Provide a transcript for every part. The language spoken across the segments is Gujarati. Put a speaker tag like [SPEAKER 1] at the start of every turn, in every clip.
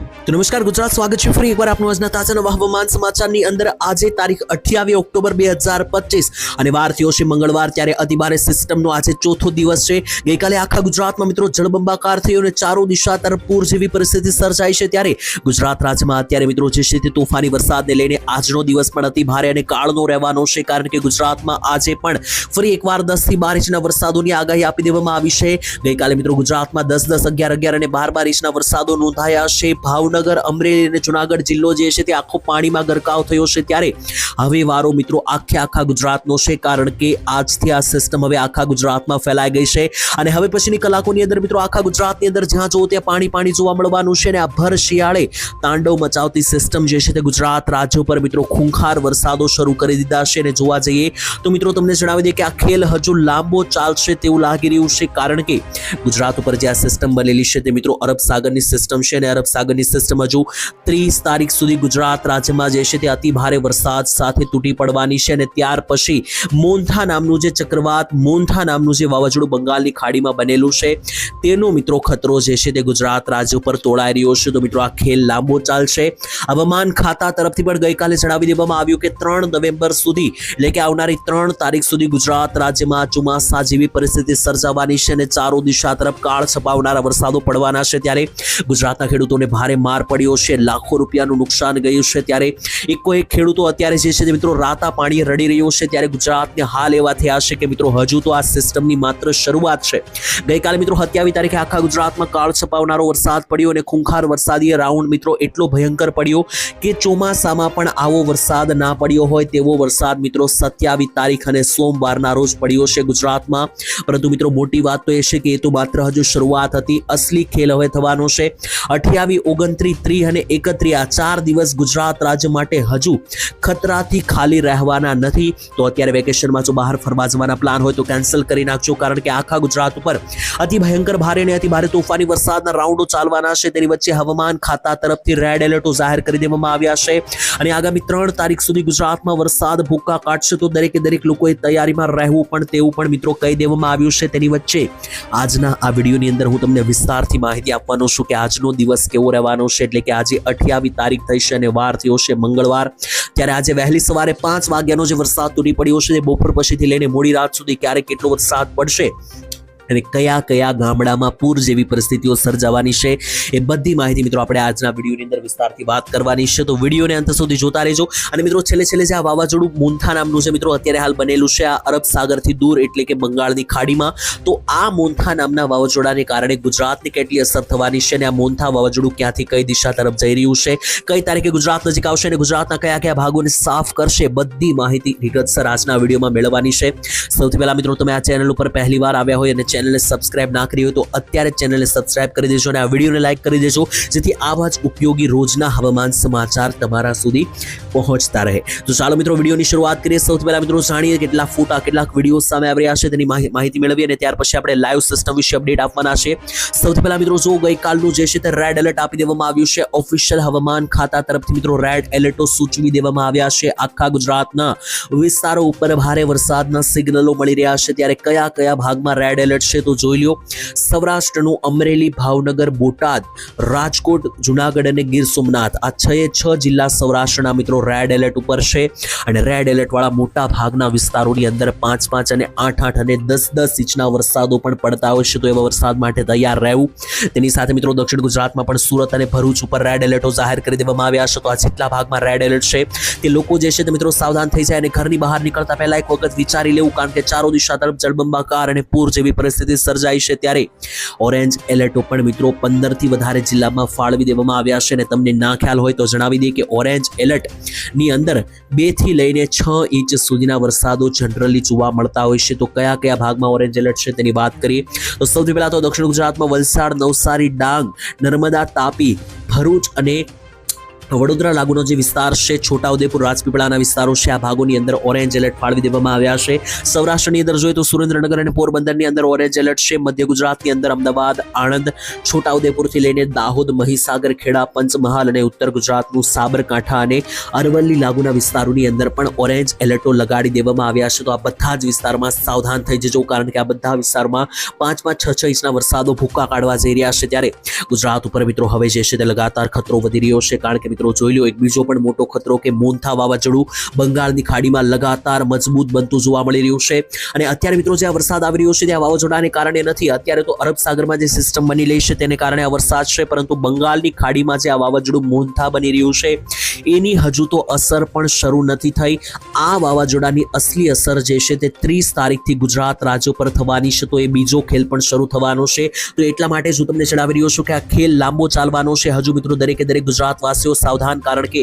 [SPEAKER 1] તો નમસ્કાર, ગુજરાત સ્વાગત છે ફરી એકવાર આપનું આજના તાજા નવા સમાચારની અંદર. આજે તારીખ અઠ્યાવીસ ઓક્ટોબર બે હજાર પચીસ અને વાર થયો છે મંગળવાર ત્યારે અતિભારે સિસ્ટમનો આજે ચોથો દિવસ છે. ગઈકાલે આખા ગુજરાતમાં મિત્રો જળબંબાકાર થયો અને ચારો દિશા તરફ પૂર જેવી પરિસ્થિતિ સર્જાઈ છે ત્યારે ગુજરાત રાજ્યમાં અત્યારે મિત્રો જે છે તે તોફાની વરસાદને લઈને આજનો દિવસ પણ અતિ ભારે અને કાળનો રહેવાનો છે કારણ કે ગુજરાતમાં આજે પણ ફરી એકવાર દસથી બાર ઇંચના વરસાદોની આગાહી આપી દેવામાં આવી છે. ગઈકાલે મિત્રો ગુજરાતમાં દસ દસ, અગિયાર અગિયાર અને બાર બાર ઇંચના વરસાદો નોંધાયા છે. ભાવનગર, અમરેલી અને જુનાગઢ જિલ્લો જે છે તે આખો પાણીમાં ગરકાવ થયો છે ત્યારે હવે વારો મિત્રો આખે આખા ગુજરાતનો છે કારણ કે આજથી આ સિસ્ટમ હવે આખા ગુજરાતમાં ફેલાઈ ગઈ છે અને હવે પછીની કલાકોની અંદર મિત્રો આખા ગુજરાતની અંદર જ્યાં જુઓ ત્યાં પાણી પાણી જોવા મળવાનું છે અને આ ભર શિયાળે તાંડવ મચાવતી સિસ્ટમ જે છે તે ગુજરાત રાજ્ય પર મિત્રો ખૂંખાર વરસાદો શરૂ કરી દીધા છે અને જોવા જઈએ તો મિત્રો તમને જણાવી દઈએ કે આ ખેલ હજુ લાંબો ચાલશે તેવું લાગી રહ્યું છે કારણ કે ગુજરાત ઉપર જે આ સિસ્ટમ બનેલી છે તે મિત્રો અરબ સાગરની સિસ્ટમ છે અને અરબ સાગરની સિસ્ટમ હજુ ત્રીસ તારીખ સુધી ગુજરાત રાજ્યમાં જે છે તે અતિ ભારે વરસાદ સાથે તૂટી પડવાની છે અને ત્યાર પછી મોન્થા નામનું જે ચક્રવાત મોન્થા નામનું જે વાવાઝોડું બંગાળની ખાડીમાં બનેલું છે, તેનો મિત્રો ખતરો જે છે તે ગુજરાત રાજ્ય ઉપર તોડાઈ રહ્યો છે. તો મિત્રો આ ખેલ લાંબો ચાલશે. હવામાન ખાતા તરફથી પણ ગઈકાલે જણાવી દેવામાં આવ્યું કે ત્રણ નવેમ્બર સુધી, એટલે કે આવનારી ત્રણ તારીખ સુધી ગુજરાત રાજ્યમાં ચોમાસા જેવી પરિસ્થિતિ સર્જાવાની છે અને ચારો દિશા તરફ કાળ છપાવનારા વરસાદો પડવાના છે. ત્યારે ગુજરાતના ખેડૂતોને ભારે માર પડ્યો છે, લાખો રૂપિયાનું નુકસાન ગયું છે, ત્યારે એકો ખેડૂતો અત્યારે જે છે મિત્રો રાતા પાણીએ રડી રહ્યો છે, ત્યારે ગુજરાતને હાલ એવા થયા છે કે મિત્રો હજુ તો આ સિસ્ટમની માત્ર શરૂઆત છે. ગઈકાલે મિત્રો સત્યાવીસ તારીખે આખા ગુજરાતમાં કાળ છપાવનારો વરસાદ પડ્યો અને ખૂંખાર વરસાદીય રાઉન્ડ મિત્રો એટલો ભયંકર પડ્યો કે ચોમાસામાં પણ આવો વરસાદ ના પડ્યો હોય તેવો વરસાદ મિત્રો સત્યાવીસ તારીખ અને સોમવારના રોજ પડ્યો છે ગુજરાતમાં. પરંતુ મિત્રો મોટી વાત તો એ છે કે એ તો માત્ર હજુ શરૂઆત હતી, અસલી ખેલ હવે થવાનો છે. અઠ્યાવીસ ઓગણત્રીસ, ત્રીસ અને એકત્રીસ, આ ચાર દિવસ ગુજરાત રાજ્ય માટે હજુ ખતરાથી ખાલી રહેવાના નથી. તો અત્યારે વેકેશનમાં જો બહાર ફરવા જવાના પ્લાન હોય તો કેન્સલ કરી નાખજો, કારણ કે આખા ગુજરાત ઉપર અતિ ભયંકર ભારે અને અતિ ભારે તોફાની વરસાદના રાઉન્ડો ચાલવાના છે. તેની વચ્ચે હવામાન ખાતા તરફથી રેડ એલર્ટો જાહેર કરી દેવામાં આવ્યા છે. અને આગામી ત્રણ તારીખ સુધી ગુજરાતમાં વરસાદ ભૂકા કાઢશે તો દરેકે દરેક લોકોએ તૈયારીમાં રહેવું પણ તેવું પણ મિત્રો કહી દેવામાં આવ્યું છે. તેની વચ્ચે આજના આ વિડીયોની અંદર હું તમને વિસ્તારથી માહિતી આપવાનો છું કે આજનો દિવસ કેવો રહેવાનો છે, એટલે કે આજે અઠ્યાવીસ તારીખ થઈ છે અને વાર થયો છે મંગળવાર. ત્યારે આજે વહેલી સવારે પાંચ વાગ્યાનો જે વરસાદ તૂટી પડ્યો છે તે બપોર પછીથી લઈને મોડી રાત સુધી ક્યારે કેટલો વરસાદ પડશે અને કયા કયા ગામડામાં પૂર જેવી પરિસ્થિતિઓ સર્જાવાની છે એ બધી માહિતી મિત્રો આપણે આજના વિડીયોની અંદર વિસ્તારથી વાત કરવાની છે. તો વિડીયોને અંત સુધી જોતા રહેજો. અને મિત્રો છેલ્લે છેલ્લે જે આ વાવાઝોડું મોન્થા નામનું છે મિત્રો અત્યારે હાલ બનેલું છે આ અરબ સાગરથી દૂર એટલે કે બંગાળની ખાડીમાં. તો આ મોન્થા નામના વાવાઝોડાને કારણે ગુજરાતની કેટલી અસર થવાની છે અને આ મોન્થા વાવાઝોડું ક્યાંથી કઈ દિશા તરફ જઈ રહ્યું છે? કઈ તારીખે ગુજરાત નજીક આવશે અને ગુજરાતના કયા કયા ભાગોને સાફ કરશે? બધી માહિતી વિગતસર આજના વિડીયોમાં મેળવવાની છે. સૌથી પહેલા મિત્રો તમે આ ચેનલ ઉપર પહેલી વાર આવ્યા હોય અને ચેનલને સબસ્ક્રાઇબ ના કરી હોય તો અત્યારે ચેનલને સબસ્ક્રાઇબ કરી દેજો અને આ વિડીયોને લાઇક કરી દેજો, જેથી આવા જ ઉપયોગી રોજના હવામાન સમાચાર તમારા સુધી પહોંચતા રહે. તો ચાલો મિત્રો, વિડીયોની શરૂઆત કરીએ. સૌથી પહેલાં મિત્રો જાણીએ કેટલા ફોટા, કેટલાક વીડિયો સામે આવી રહ્યા છે, તેની માહિ- માહિતી મેળવીએ અને ત્યાર પછી આપણે લાઈવ સિસ્ટમ વિશે અપડેટ આપવાના છે. સૌથી પહેલા મિત્રો, જો ગઈકાલનું જે છે તે રેડ એલર્ટ આપી દેવામાં આવ્યું છે ઓફિશિયલ હવામાન ખાતા તરફથી મિત્રો રેડ એલર્ટો સૂચવી દેવામાં આવ્યા છે. આખા ગુજરાતના વિસ્તારો ઉપર ભારે વરસાદના સિગ્નલો મળી રહ્યા છે. ત્યારે કયા કયા ભાગમાં રેડ એલર્ટ છે તો જોઈ લ્યો. સૌરાષ્ટ્રનું અમરેલી, ભાવનગર, બોટાદ, રાજકોટ, જુનાગઢ અને ગીર સોમનાથ આ છ એ છ જિલ્લા સૌરાષ્ટ્રના મિત્રો રેડ એલર્ટ ઉપર છે. અને રેડ એલર્ટ વાળા મોટા ભાગના વિસ્તારોની અંદર પાંચ પાંચ અને આઠ આઠ અને દસ દસ ઇંચના વરસાદો પણ પડતા હોય છે તો એવા વરસાદ માટે તૈયાર રહેવું. તેની સાથે મિત્રો દક્ષિણ ગુજરાતમાં પણ સુરત અને ભરૂચ ઉપર રેડ એલર્ટો જાહેર કરી દેવામાં આવ્યા છે તો આ જેટલા ભાગમાં રેડ એલર્ટ છે તે લોકો જે છે તે મિત્રો સાવધાન થઈ જાય અને ઘરની બહાર નીકળતા પહેલા એક વખત વિચારી લેવું કારણ કે ચારો દિશા તરફ જળબંબાકાર અને પૂર જેવી પરિસ્થિતિ સર્જાઈ છે ત્યારે ઓરેન્જ એલર્ટો પણ મિત્રો પંદરથી વધારે જિલ્લામાં ફાળવી દેવામાં આવ્યા છે અને તમને ના ખ્યાલ હોય તો જણાવી દઈએ કે ઓરેન્જ એલર્ટની અંદર બેથી લઈને છ ઇંચ સુધીના વરસાદો જનરલી જોવા મળતા હોય છે. તો કયા કયા ભાગમાં ઓરેન્જ એલર્ટ છે તેની વાત કરીએ. તો સૌથી પહેલા તો દક્ષિણ ગુજરાતમાં વલસાડ, નવસારી, ડાંગ, નર્મદા, તાપી, ભરૂચ અને વડોદરા લાગુનો જે વિસ્તાર છે, છોટાઉદેપુર રાજપીપળાના વિસ્તારો છે, આ ભાગોની અંદર ઓરેન્જ એલર્ટ ફાળવી દેવામાં આવ્યા છે. સૌરાષ્ટ્રની અંદર જોઈએ તો સુરેન્દ્રનગર અને પોરબંદરની અંદર ઓરેન્જ એલર્ટ છે. મધ્ય ગુજરાતની અંદર અમદાવાદ, આણંદ, છોટાઉદેપુરથી લઈને દાહોદ, મહીસાગર, ખેડા, પંચમહાલ અને ઉત્તર ગુજરાતનું સાબરકાંઠા અને અરવલ્લી લાગુના વિસ્તારોની અંદર પણ ઓરેન્જ એલર્ટો લગાડી દેવામાં આવ્યા છે. તો આ બધા જ વિસ્તારમાં સાવધાન થઈ જજો, કારણ કે આ બધા વિસ્તારમાં પાંચ પાંચ છ છ ઇંચના વરસાદો ભૂક્કા કાઢવા જઈ રહ્યા છે. ત્યારે ગુજરાત ઉપર મિત્રો હવે જે છે તે લગાતાર ખતરો વધી રહ્યો છે, કારણ કે મિત્રો જોઈ લો એક બીજો પણ મોટો ખતરો કે મોન્થા વાવાઝોડું બંગાળની ખાડીમાં લગાતાર મજબૂત બનતું જોવા મળી રહ્યું છે. અને અત્યારે મિત્રો જે આ વરસાદ આવી રહ્યો છે તે આ વાવાઝોડાને કારણે નથી. અત્યારે તો અરબ સાગરમાં જે સિસ્ટમ બની રહી છે તેને કારણે આ વરસાદ છે, પરંતુ બંગાળની ખાડીમાં જે આ વાવાઝોડું મોન્થા બની રહ્યું છે, એની હજુ તો અસર પણ શરૂ નથી થઈ. આ વાવાઝોડાની અસલી અસર જે છે તે ત્રીસ તારીખથી ગુજરાત રાજ્ય પર થવાની છે. તો એ બીજો ખેલ પણ શરૂ થવાનો છે. તો એટલા માટે જ હું તમને જણાવી રહ્યો છું કે આ ખેલ લાંબો ચાલવાનો છે. હજુ મિત્રો દરેકે દરેક ગુજરાતવાસીઓ સાવધાન, કારણ કે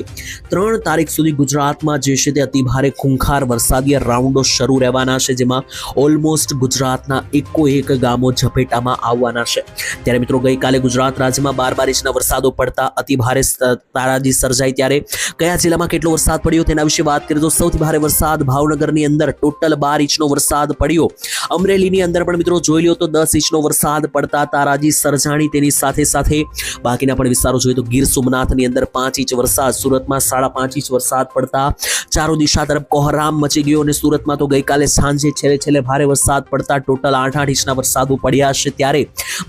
[SPEAKER 1] ત્રણ તારીખ સુધી ગુજરાતમાં જે છે તે અતિભારે ખૂંખાર વરસાદીય રાઉન્ડો શરૂ રહેવાના છે, જેમાં ઓલમોસ્ટ ગુજરાતના એકો એક ગામો ઝપેટામાં આવવાના છે. ત્યારે મિત્રો, ગઈકાલે ગુજરાત રાજ્યમાં બાર બાર ઇંચના વરસાદો પડતા અતિભારે તારાજી સર્જાઈ. ત્યારે કયા જિલ્લામાં કેટલો વરસાદ પડ્યો તેના વિશે વાત કરીએ તો સૌથી ભારે વરસાદ ભાવનગરની અંદર ટોટલ બાર ઇંચનો વરસાદ પડ્યો. અમરેલીની અંદર પણ મિત્રો, જોઈ લો તો દસ ઇંચનો વરસાદ પડતા તારાજી સર્જાણી. તેની સાથે સાથે બાકીના પણ વિસ્તારો જોઈએ તો ગીર સોમનાથની અંદર પાંચ ઇંચ વરસાદ. સુરતમાં સાડા પાંચ ઇંચ વરસાદ પડતા ચારો દિશા તરફ કોહરામ મચી ગયો અને સુરતમાં તો ગઈકાલે સાંજે છેલ્લે છેલ્લે ભારે વરસાદ પડતા ટોટલ આઠ આઠ ઇંચના વરસાદો પડ્યા છે ત્યારે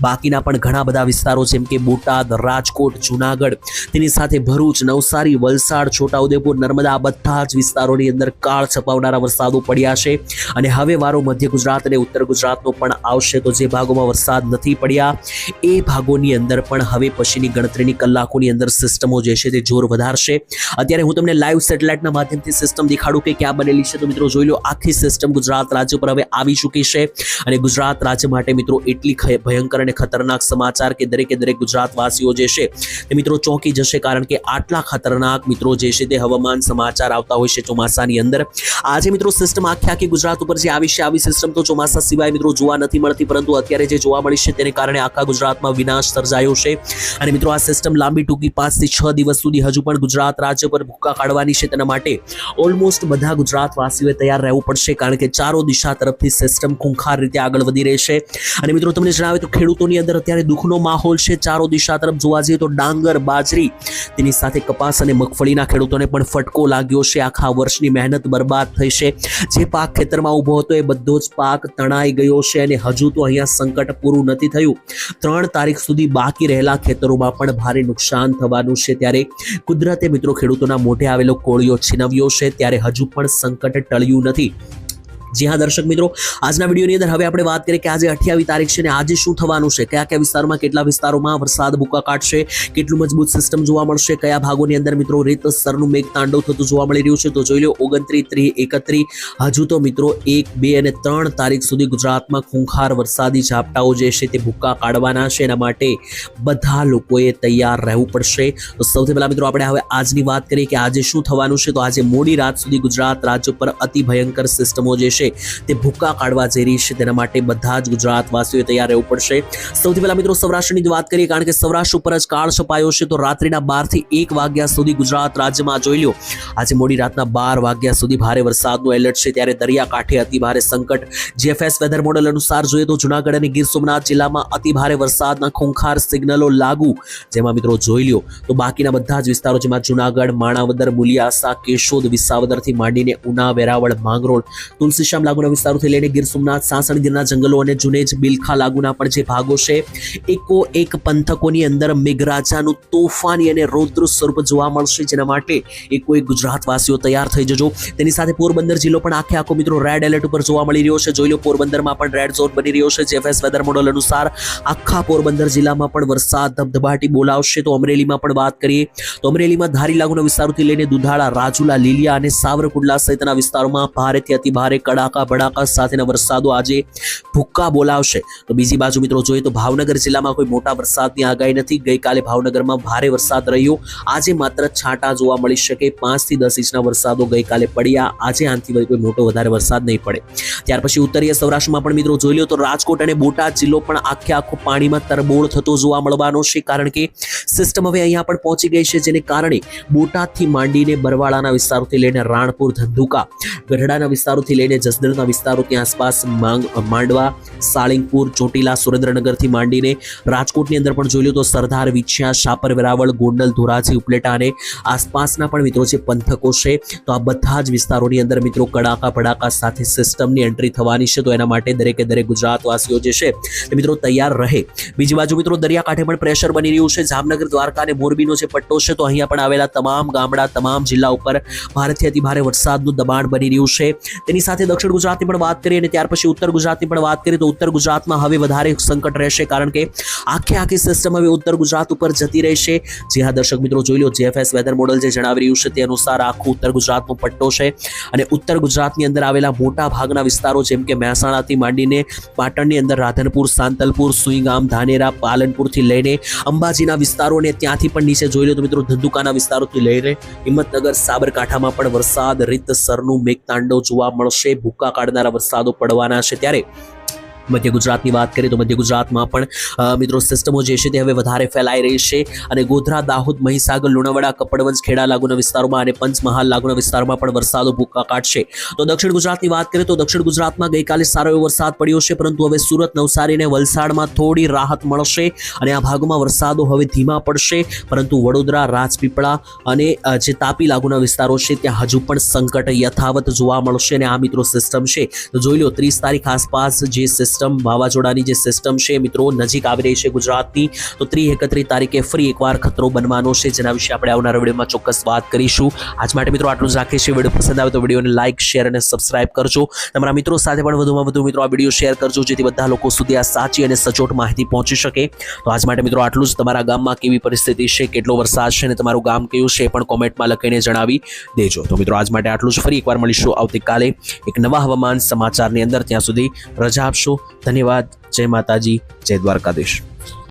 [SPEAKER 1] બાકીના પણ ઘણા બધા વિસ્તારો જેમ કે બોટાદ, રાજકોટ, જુનાગઢ, તેની સાથે ભરૂચ, નવસારી, વલસાડ, છોટાઉદેપુર, નર્મદા બધા જ વિસ્તારોની અંદર કાળ છપાવનારા વરસાદો પડ્યા છે. અને હવે વારો મધ્ય ગુજરાત અને ઉત્તર ગુજરાતનો પણ આવશે. તો જે ભાગોમાં વરસાદ નથી પડ્યા, એ ભાગોની અંદર પણ હવે પછીની ગણતરીની કલાકોની અંદર સિસ્ટમો જે છે તે જોર વધારશે. અત્યારે હું તમને લાઈવ સેટેલાઇટના માધ્યમથી સિસ્ટમ દેખાડું કે ક્યાં બનેલી છે તો મિત્રો જોઈ લો, આખી સિસ્ટમ ગુજરાત રાજ્ય પર હવે આવી ચૂકી છે. અને ગુજરાત રાજ્ય માટે મિત્રો એટલી ભયંકર અને ખતરનાક સમાચાર કે દરેકે દરેક ગુજરાતવાસીઓ જે છે તે મિત્રો ચોંકી જશે કારણ કે આટલા ખતરનાક મિત્રો જે છે તે હવામાન સમાચાર આવતા હોય છે ચોમાસાની અંદર. આજે મિત્રો સિસ્ટમ આખી આખી ગુજરાત ઉપર જે આવી છે આવી સિસ્ટમ તો ચોમાસા સિવાય મિત્રો જોવા નથી મળતી, પરંતુ અત્યારે જે જોવા મળી છે તેને કારણે આખા ગુજરાતમાં વિનાશ સર્જાયો છે. અને મિત્રો આ સિસ્ટમ લાંબી ટૂંકી પાંચથી છ દિવસ સુધી હજુ પણ ગુજરાત રાજ્ય પર ભૂક્કા કાઢવાની છે તેના માટે ઓલમોસ્ટ બધા ગુજરાતવાસીઓએ તૈયાર રહેવું પડશે કારણ કે ચારો દિશા તરફથી સિસ્ટમ ખૂંખાર રીતે આગળ વધી રહી છે. અને મિત્રો તમને જણાવે તો ખેડૂતોની અંદર અત્યારે દુઃખનો માહોલ છે. ચારો દિશા તરફ જોવા જઈએ તો ડાંગર, બાજરી, તેની સાથે કપાસ અને મગફળીના ખેડૂતોને પણ ફટકો લાગ્યો છે. આખા વર્ષની મહેનત બરબાદ થઈ છે. જે પાક ખેતરમાં ઊભો હતો એ બધો જ પાક તણાઈ ગયો છે અને હજુ તો અહીંયા સંકટ પૂરું નથી થયું. ત્રણ તારીખ સુધી બાકી રહેલા ખેતરોમાં પણ ભારે નુકસાન થવાનું છે. ત્યારે કુદરતે મિત્રો ખેડૂતોના મોઢે આવેલો કોળિયો છીનવ્યો છે ત્યારે હજુ પણ સંકટ ટળ્યું નથી. જી હા, દર્શક મિત્રો, આજના વિડીયોની અંદર હવે આપણે વાત કરીએ કે આજે અઠ્યાવીસ તારીખ છે ને આજે શું થવાનું છે? કયા કયા વિસ્તારમાં, કેટલા વિસ્તારોમાં વરસાદ ભૂકા કાઢશે કેટલું મજબૂત સિસ્ટમ જોવા મળશે? કયા ભાગોની અંદર મિત્રો રેત સ્તરનું મેઘ તાંડવ થતું જોવા મળી રહ્યું છે? તો જોઈ લો ઓગણત્રીસ, ત્રીસ, એકત્રીસ, હજુ તો મિત્રો એક, બે અને ત્રણ તારીખ સુધી ગુજરાતમાં ખૂંખાર વરસાદી ઝાપટાઓ જે છે તે ભૂકા કાઢવાના છે. એના માટે બધા લોકોએ તૈયાર રહેવું પડશે. તો સૌથી પહેલા મિત્રો આપણે હવે આજની વાત કરીએ કે આજે શું થવાનું છે? તો આજે મોડી રાત સુધી ગુજરાત રાજ્ય પર અતિ ભયંકર સિસ્ટમો જે છે તે ભૂકા કાઢવા જઈ રહી છે. તેના માટે બધા જ ગુજરાતવાસીઓએ તૈયાર રહેવું પડશે. સૌથી પહેલા મિત્રો સૌરાષ્ટ્રની વાત કરીએ, કારણ કે સૌરાષ્ટ્ર ઉપર જ કાળ છપાયો છે, તો રાત્રિના બારથી એક વાગ્યા સુધી ગુજરાત રાજ્યમાં જોઈ લો આજે મોડી રાતના બાર વાગ્યા સુધી ભારે વરસાદનું એલર્ટ છે. ત્યારે દરિયાકાંઠે અતિ ભારે સંકટ. જીએફએસ વેધર મોડેલ અનુસાર જોઈએ તો જુનાગઢ અને ગીર સોમનાથ જિલ્લામાં અતિ ભારે વરસાદના ખૂંખાર સિગ્નલો લાગુ. જેમાં મિત્રો જોઈ લ્યો, તો બાકીના બધા જ વિસ્તારો જેમાં જુનાગઢ, માણાવદર, મુલિયાસા, કેશોદ, વિસાવદરથી માંડીને ઉના, વેરાવળ, માંગરોળ તુલસીશ્યામ લાગુના વિસ્તારોથી લઈને ગીર સોમનાથ, સાસણ, ગીરના જંગલો અને જુનેજ બિલખા લાગુના પણ જે ભાગો છે, એકો એક પંથકોની અંદર મેઘરાજાનું તોફાની અને રૌદ્ર સ્વરૂપ જોવા મળશે. જેના માટે એકો એક ગુજરાતવાસીઓ તૈયાર થઈ જજો. તેની સાથે પોરબંદર જિલ્લો પણ આખે આખો મિત્રો રેડ એલર્ટ ઉપર જોવા મળી રહ્યો છે. જોઈ લો, પોરબંદરમાં પણ રેડ ઝોન બની રહ્યો છે. જેફએસ વેધર મોડલ અનુસાર આખા પોરબંદર જિલ્લામાં પણ વરસાદ, ધબધબાટી બોલાવશે. તો અમરેલીમાં પણ વાત કરીએ, તો અમરેલીમાં ધારી લાગુના વિસ્તારોથી લઈને દુધાળા, રાજુલા, લીલિયા અને સાવરકુંડલા સહિતના વિસ્તારોમાં ભારેથી અતિ ભારે કડા કડાકા ભડાકા સાથેના વરસાદો આજે ભૂક્કા બોલાવશે. તો બીજી બાજુ મિત્રો જોઈએ તો ભાવનગર જિલ્લામાં કોઈ મોટા વરસાદની આગાહી નથી. ગઈકાલે ભાવનગરમાં ભારે વરસાદ રહ્યો. આજે માત્ર છાંટા જોવા મળી શકે પાંચથી દસ ઇંચના વરસાદો ગઈકાલે પડ્યા. આજે આનાથી કોઈ મોટો વધારે વરસાદ નહીં પડે. ત્યાર પછી ઉત્તરીય સૌરાષ્ટ્રમાં પણ મિત્રો જોઈ લો તો રાજકોટ અને બોટાદ જિલ્લો પણ આખે આખો પાણીમાં તરબોળ થતો જોવા મળવાનો છે. કારણ કે સિસ્ટમ હવે અહીંયા પણ પહોંચી ગઈ છે. જેને કારણે બોટાદથી માંડીને બરવાળાના વિસ્તારોથી લઈને રાણપુર, ધંધુકા, ગઢડાના વિસ્તારોથી લઈને જસદણના વિસ્તારોની આસપાસ માંગ માંડવા, સાળીંગપુર, ચોટીલા, સુરેન્દ્રનગરથી માંડીને રાજકોટની અંદર પણ જોઈ લો તો સરદાર વિછ્યા, શાપર વેરાવળ, ગોંડલ, ધોરાજી, ઉપલેટા અને આસપાસના પણ મિત્રો જે પંથકો છે. તો આ બધા જ વિસ્તારોની અંદર મિત્રો કડાકા ભડાકા સાથે સિસ્ટમની એન્ટ્રી થવાની છે. તો એના માટે દરેકે દરેક ગુજરાતવાસીઓ જે છે તે મિત્રો તૈયાર રહે. બીજી બાજુ મિત્રો દરિયાકાંઠે પણ પ્રેશર બની રહ્યું છે. જામનગર, દ્વારકા અને મોરબીનો જે પટ્ટો છે તો અહીંયા પણ આવેલા તમામ ગામડા, તમામ જિલ્લા ઉપર ભારેથી અતિ ભારે વરસાદનું દબાણ બની રહ્યું છે. તેની સાથે દક્ષિણ ગુજરાતની પણ વાત કરીએ અને ત્યાર પછી ઉત્તર ગુજરાતની પણ વાત કરીએ તો ઉત્તર ગુજરાતમાં હવે વધારે સંકટ રહેશે કારણ કે આખે આખી સિસ્ટમ હવે ઉત્તર ગુજરાત ઉપર જતી રહેશે. જે હા, દર્શક મિત્રો, જોઈ લો જેએફએસ વેધર મોડલ જે જણાવી રહ્યું છે તે અનુસાર આખું ઉત્તર ગુજરાતનો પટ્ટો છે અને ઉત્તર ગુજરાતની અંદર આવેલા મોટા ભાગના વિસ્તારો જેમ કે મહેસાણાથી માંડીને પાટણની અંદર રાધનપુર, સાંતલપુર, સુઈગામ, ધાનેરા, પાલનપુરથી લઈને અંબાજીના વિસ્તારો અને ત્યાંથી પણ નીચે જોઈ લો તો મિત્રો ધંધુકાના વિસ્તારોથી લઈને હિંમતનગર, સાબરકાંઠામાં પણ વરસાદ, રીતસરનું મેઘતાંડવ જોવા મળશે. ભૂકા કાઢનારા વરસાદો પડવાના છે ત્યારે મધ્ય ગુજરાતની વાત કરીએ તો મધ્ય ગુજરાતમાં પણ મિત્રો સિસ્ટમો જે છે તે હવે વધારે ફેલાઈ રહી છે. અને ગોધરા, દાહોદ, મહીસાગર, લુણાવાડા, કપડવંજ, ખેડા લાગુના વિસ્તારોમાં અને પંચમહાલ લાગુના વિસ્તારમાં પણ વરસાદો ભૂકા કાઢશે. તો દક્ષિણ ગુજરાતની વાત કરીએ તો દક્ષિણ ગુજરાતમાં ગઈકાલે સારો એવો વરસાદ પડ્યો છે, પરંતુ હવે સુરત, નવસારી અને વલસાડમાં થોડી રાહત મળશે અને આ ભાગોમાં વરસાદો હવે ધીમા પડશે. પરંતુ વડોદરા, રાજપીપળા અને જે તાપી લાગુના વિસ્તારો છે ત્યાં હજુ પણ સંકટ યથાવત જોવા મળશે અને આ મિત્રો સિસ્ટમ છે. તો જોઈ લો, ત્રીસ તારીખ આસપાસ જે સિસ્ટમ વાવાઝોડાની જે સિસ્ટમ છે મિત્રો નજીક આવી રહી છે ગુજરાતની. તો ત્રી એકત્રીસ તારીખે ફરી એકવાર ખતરો બનવાનો છે. જેના વિશે આપણે આવનારા વિડીયોમાં ચોક્કસ વાત કરીશું. આજ માટે મિત્રો આટલું જ રાખીએ છીએ. વીડિયો પસંદ આવે તો વિડીયોને લાઇક શેર અને સબસ્ક્રાઇબ કરજો. તમારા મિત્રો સાથે પણ વધુમાં વધુ મિત્રો આ વીડિયો શેર કરજો, જેથી બધા લોકો સુધી આ સાચી અને સચોટ માહિતી પહોંચી શકે. તો આજ માટે મિત્રો આટલું જ. તમારા ગામમાં કેવી પરિસ્થિતિ છે? કેટલો વરસાદ છે? અને તમારું ગામ કયું છે? પણ કોમેન્ટમાં લખીને જણાવી દેજો. તો મિત્રો આજ માટે આટલું જ. ફરી એકવાર મળીશું આવતીકાલે એક નવા હવામાન સમાચારની અંદર. ત્યાં સુધી રજા આપશો. ધન્યવાદ. જય માતાજી જય દ્વારકાધીશ.